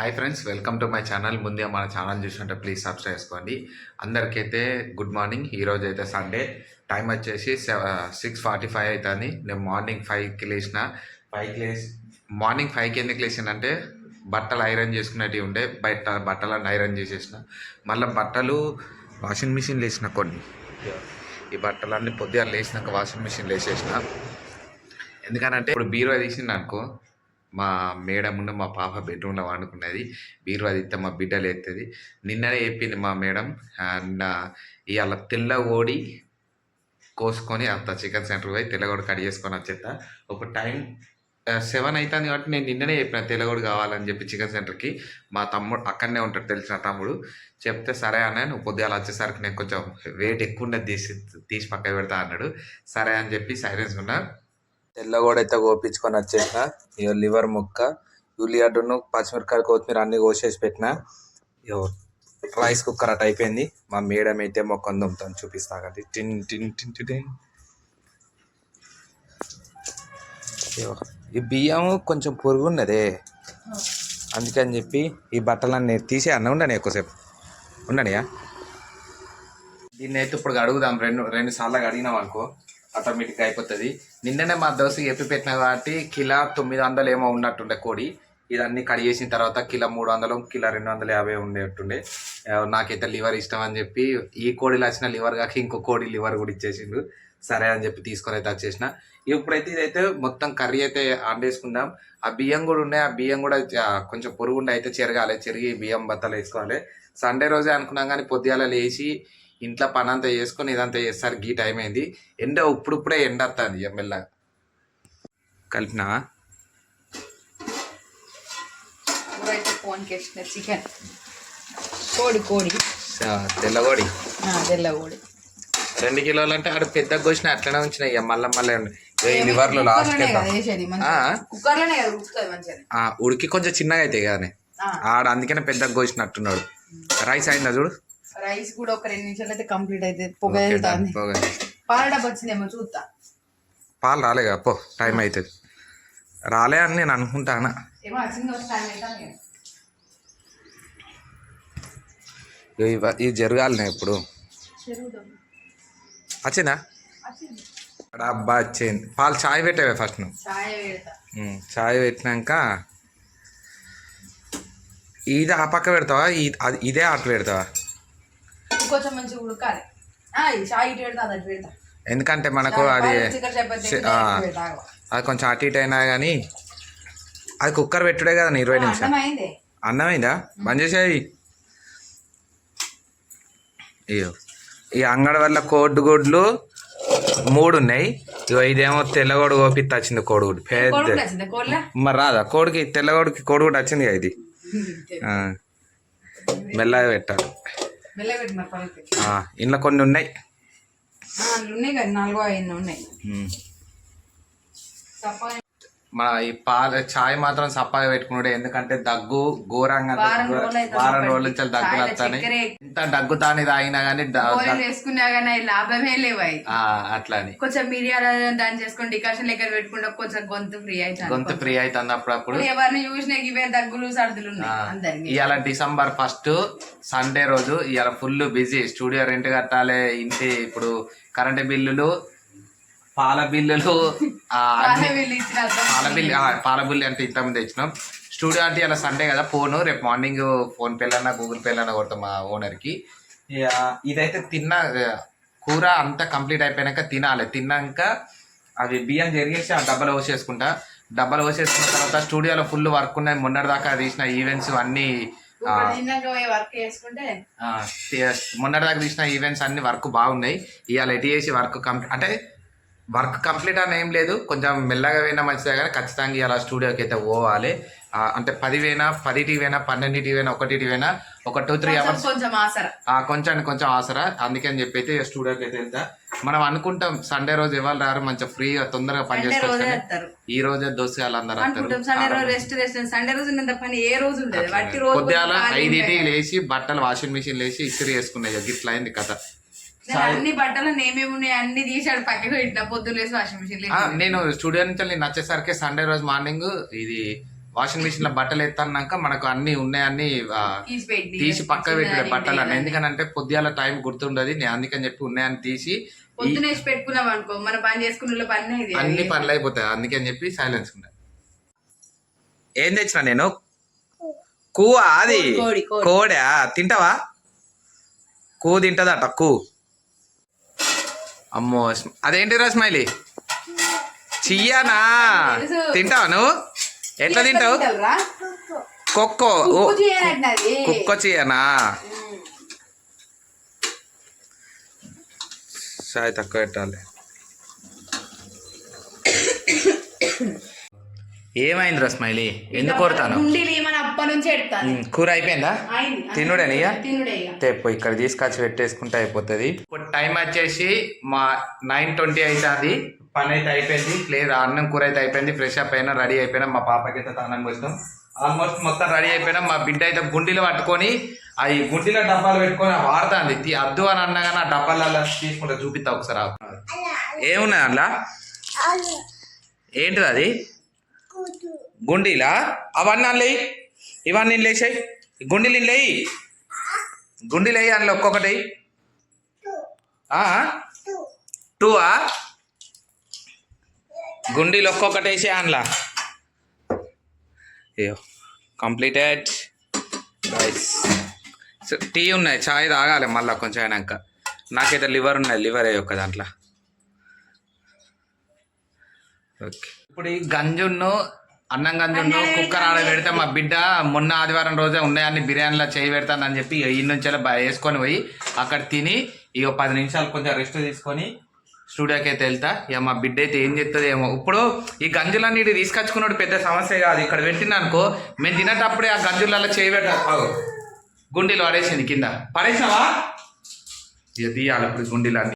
Hi friends welcome to my channel ముందే మన channel చూసుకుంటే ప్లీజ్ సబ్స్క్రైబ్ చేసుకోండి. అందరికైతే గుడ్ మార్నింగ్ ఈరోజు అయితే సండే టైం వచ్చేసి సిక్స్ ఫార్టీ ఫైవ్ అవుతుంది నేను మార్నింగ్ ఫైవ్కి లేచిన. ఫైవ్కి లేచి మార్నింగ్ ఫైవ్కి ఎందుకు లేచానంటే బట్టలు ఐరన్ చేసుకునేటివి ఉండే. బయట బట్టలను ఐరన్ చేసేసిన. మళ్ళీ బట్టలు వాషింగ్ మిషన్ లేచిన కొన్ని. ఈ బట్టలన్నీ పొద్దుగా లేచినాక వాషింగ్ మిషన్ లేచేసిన ఎందుకనంటే ఇప్పుడు బీరో తీసింది అనుకో మా మేడం ఉన్న మా పాప బెడ్రూమ్లో వండుకున్నది. బీరువా తీస్తే మా బిడ్డలు ఎత్తుంది నిన్ననే చెప్పింది మా మేడం అండ్ ఇవాళ తెల్ల ఓడి కోసుకొని అంత చికెన్ సెంటర్ పోయి తెల్లగోడు కట్ చేసుకొని వచ్చేస్తా ఒక టైం సెవెన్ అవుతుంది కాబట్టి నేను నిన్ననే చెప్పిన తెల్లగోడు కావాలని చెప్పి చికెన్ సెంటర్కి. మా తమ్ముడు అక్కడనే ఉంటాడు తెలిసిన తమ్ముడు. చెప్తే సరే అన్న నువ్వు పొద్దుగాల వచ్చేసరికి నేను కొంచెం వెయిట్ ఎక్కువ తీసి తీసి పక్క పెడతా అన్నాడు. సరే అని చెప్పి సైలెన్స్ ఉన్నా. తెల్లగోడ అయితే కోపించుకొని వచ్చేసిన. ఇక లివర్ ముక్క. ఉల్లిగడ్డను పచ్చిమిరకాయ కొత్తిమీర అన్ని కోసేసి పెట్టిన. ఇగో రైస్ కుక్కర్ అట్ అయిపోయింది. మా మేడం అయితే మొక్క దుమ్ముతాను చూపిస్తాను అది టిన్ టిన్ టిన్ టిన్ ఈ బియ్యం కొంచెం పొరుగు ఉన్నదే అందుకని చెప్పి ఈ బట్టలన్నీ తీసే అన్న ఉండని ఎక్కువసేపు. ఉండనియా దీన్ని అయితే ఇప్పుడు అడుగుదాం రెండు రెండు సార్లు అడిగినాం అనుకో. ఆటోమేటిక్గా అయిపోతుంది. నిన్ననే మా దోశ ఎప్పి పెట్టిన కాబట్టి కిలో తొమ్మిది వందలు ఏమో ఉన్నట్టుండే కోడి. ఇదన్నీ కడి చేసిన తర్వాత కిలో మూడు వందలు కిలో రెండు వందల యాభై ఉండేటుండే నాకైతే లివర్ ఇష్టం అని చెప్పి ఈ కోడిలు వచ్చిన లివర్ కాక ఇంకో కోడి లివర్ కూడా ఇచ్చేసిండు. సరే అని చెప్పి తీసుకొని అయితే వచ్చేసిన. ఇప్పుడైతే ఇదైతే మొత్తం కర్రీ అయితే వండేసుకుందాం ఆ బియ్యం కూడా ఉన్నాయి. ఆ బియ్యం కూడా కొంచెం పొరుగుండి అయితే చెరగాలి. చెరిగి బియ్యం బత్తలు వేసుకోవాలి. సండే రోజే అనుకున్నాం కానీ పొద్దుగాల లేచి ఇంట్లో పని అంతా చేసుకొని ఇదంతా చేస్తారు. గీ టైం అయింది. ఎండ ఇప్పుడిప్పుడే ఎండ వస్తుంది మెల్లగా. కలిపినా చికెన్. కోడి కోడి. తెల్లగోడి రెండు కిలోలు అంటే ఆడ పెద్ద కోసిన అట్లనే ఉంచిన ఇక మళ్ళీ మళ్ళీ లివర్లో లాస్ట్ ఉడికి కొంచెం చిన్నగా అవుతాయి కానీ ఆడ అందుకనే పెద్ద కోసినట్టున్నాడు. రైస్ అయిందా చూడు? రైస్ కూడా ఒక రెండు నిమిషాలు అయితే కంప్లీట్ అయితే పొగ వెళ్తాంది. పాల డబ్బా వచ్చిందేమో చూస్తా పాలు రాలేగా? పో టైం అవుతుంది రాలే అని నేను అనుకుంటానా? ఏమో వచ్చింది వచ్చి టైం అవుతాను ఇవి ఇవి జరగాలి ఇప్పుడు? వచ్చిందా అబ్బా వచ్చింది పాలు చాయ్ పెట్టావే ఫస్ట్ నువ్వు. చాయ్ పెట్టినాక ఇది ఆ పక్క పెడతావా? ఇదే అటు పెడతావా? మంచిగా ఉడకాలి. ఇటు పెడతా అది పెడతా. ఎందుకంటే మనకు అది. అది కొంచెం అటు ఇటు అయినా కానీ అది కుక్కర్ పెట్టుడే కదా ఇరవై నిమిషాలు. అన్నమైందా బంద్ చేసేయి. ఇయ్యో. ఈ అంగడి వల్ల కోడిగుడ్లు మూడు ఉన్నాయి. ఇగో ఇదేమో తెల్లగోడు కోపిత్త వచ్చింది కోడిగుడ్డు కోడి పెద్ద. మరి రాదా? కోడికి తెల్లగోడికి కోడిగుడ్డు వచ్చింది ఇది. మెల్లగా పెట్టాలి. ఇంట్లో కొన్ని ఉన్నాయి. ఉన్నాయి కదా నాలుగో ఐదు ఉన్నాయి. ఉమ్. తప్ప మన ఈ పాల చాయ్ మాత్రం సప్పగా పెట్టుకున్నాడు ఎందుకంటే దగ్గు ఘోరంగా వారం దగ్గు- రోజులు నుంచి దగ్గులు చాయ్లో వస్తాయి చక్కెర ఎంత దగ్గు తాని తాగినా వేసుకున్నా కానీ అవి లాభమే లేవు అవి ఆ, అట్లా అని కొంచెం మిరియాల దాన్ని చేసుకుని డికాషన్ లెక్క పెట్టుకుంటే కొంచెం గొంతు ఫ్రీ అవుతుంది గొంతు ఫ్రీ అవుతుంది అప్పుడప్పుడు. ఎవరిని చూసినా ఇవే దగ్గులు సర్దులు ఉన్నాయి ఇవాళ డిసెంబర్ ఫస్ట్ సండే రోజు ఇవాళ ఫుల్ బిజీ స్టూడియో రెంట్ కట్టాలి ఇంటి ఇప్పుడు కరెంట్ బిల్లులు పాల బిల్లులు పాల బిల్లు పాల బిల్లు అంటే ఇంతమంది తెచ్చినాం. స్టూడియో అంటే ఇలా సండే కదా ఫోన్. రేపు మార్నింగ్ ఫోన్ పేలన్నా గూగుల్ పేలన్నా కొడతాం మా ఓనర్కి ఇదైతే తిన్న కూర అంతా కంప్లీట్ అయిపోయాక తినాలి. తిన్నాక అవి బియ్యం జరిగేసి ఆ డబ్బాలో పోసేసుకుంటా. డబ్బాలో పోసేసుకున్న తర్వాత స్టూడియోలో ఫుల్ వర్క్ ఉన్నాయి. మొన్నటిదాకా తీసిన ఈవెంట్స్ అన్నీ తి- మొన్నటిదాకా తీసిన ఈవెంట్స్ అన్ని వర్క్ బాగున్నాయి. ఇవాళ ఎటు చేసి వర్క్ కంప్లీట్ అంటే వర్క్ కంప్లీట్ అని ఏం లేదు. కొంచెం మెల్లగా పోయినా మంచిదే కానీ ఖచ్చితంగా ఇలా స్టూడియోకి అయితే పోవాలి. అంటే పది వేనా పదిటి వేనా పన్నెండింటి వేనా ఒకటి వేనా ఒక టూ త్రీ అవర్స్ కొంచెం ఆసర. కొంచెం కొంచెం ఆసరా. అందుకని చెప్పి అయితే స్టూడియోకి అయితే వెళ్తా. మనం అనుకుంటాం సండే రోజు ఇవాళ రారు మంచిగా ఫ్రీగా తొందరగా పని చేసుకోవచ్చు ఈ రోజే దోసుగాలు అందరూ అనుకుంటాం సండే రోజు రెస్ట్ రెస్ట్ సండే రోజు ఉన్నంత పని ఏ రోజు ఉండదు. వట్టి రోజు పొద్దుగాల ఖాళీ ఐదింటికి. లేచి బట్టలు వాషింగ్ మిషన్ లేచి ఇస్త్రీ వేసుకున్నాయి గిట్లా అయింది కథ. అన్ని బట్టలు ఏమేమి ఉన్నాయి అన్ని తీసాడు పక్కకు పెట్టిన పొద్దున్న లేసి వాషింగ్ మిషన్ నేను స్టూడియో నుంచి నేను వచ్చేసరికి సండే రోజు మార్నింగ్ ఇది వాషింగ్ మిషన్లో బట్టలు ఎత్తన్నాక మనకు అన్ని ఉన్నాయన్ని ఆ, తీసి పెట్టి తీసి పక్క చిన్నదాన్ని బట్టలు అన్నీ. ఎందుకనంటే పొద్దుగాల టైం గుర్తుండదు నేను అందుకని చెప్పి ఉన్నాయని తీసి పెట్టుకున్నాం అనుకో మన పని చేసుకున్న పని ఇది అన్ని పనులు అయిపోతాయి అందుకని చెప్పి సైలెన్స్ ఉన్నా. ఏం తెచ్చిన నేను? కూవా అది కోడి, తింటావా? కూ తింటదట కూ. అమ్మో స్మ- అదేంటి రా స్మైలీ? చియ్యానా. తింటావా నువ్వు? ఎట్లా తింటావు? కొక్కో. కుక్క చియ్యనా? చాయ్ తక్కువ పెట్టాలి. ఏమైంది రా స్మైలీ? ఎందుకు కొడతాను? నుంచి ఎడతాను కూర అయిపోయిందా? తినుడేనా తెప్పు ఇక్కడ తీసుకొచ్చి పెట్టేసుకుంటే అయిపోతుంది. ఇప్పుడు టైం వచ్చేసి మా నైన్ ట్వంటీ అవుతుంది పని అయితే అయిపోయింది. లేదు అన్నం కూర అయితే అయిపోయింది. ఫ్రెష్ అప్ అయినా రెడీ అయిపోయినా మా పాపకి అయితే తానం పోసినాం ఆల్మోస్ట్ మొత్తం రెడీ అయిపోయినా మా బిడ్డ అయితే గుండీలు పట్టుకొని అవి గుండీలో డబ్బాలు పెట్టుకొని వాడుతుంది. అద్దు అని అన్నా కానీ ఆ డబ్బాలలో తీసుకుంటే చూపిస్తా ఒకసారి ఆగు. ఏమున్నది అందులో? ఏంటిది అది? గుండీలా? అవన్నీ అందులో ఎయ్. ఇవన్నీ లేచాయి. గుండెలు లేయి. గుండెలు వేయి అందులో ఒక్కొక్కటి. ఆ? టూవా గుండీలు ఒక్కొక్కటి వేసి అందులో. అయ్యో కంప్లీటెడ్. రైస్ టీ ఉన్నాయి చాయ్ తాగాలి మళ్ళీ కొంచెం అయినాక. నాకైతే లివర్ ఉన్నాయి లివర్ అయ్యి ఒక దాంట్లో. ఓకే. ఇప్పుడు ఈ గంజును అన్నం గంజును కుక్కర్ ఆడ పెడితే మా బిడ్డ మొన్న ఆదివారం రోజే ఉన్నాయని బిర్యానీలో చేయి పెడతానని చెప్పి ఈ నుంచి వేసుకొని పోయి అక్కడ తిని ఇక పది నిమిషాలు కొంచెం రెస్ట్ తీసుకొని స్టూడియోకి అయితే వెళ్తా. ఇక మా బిడ్డ అయితే ఏం చెప్తుంది ఏమో. ఇప్పుడు ఈ గంజులన్నీ ఇటు తీసుకొచ్చుకున్నాడు పెద్ద సమస్య కాదు. ఇక్కడ పెట్టిన అనుకో మేము తినేటప్పుడే ఆ గంజులలో చేయి పెట్టాలి గుండీలు పడేసింది కింద. పడేసినావా? ఇక తీయాలి ఇప్పుడు గుండీలు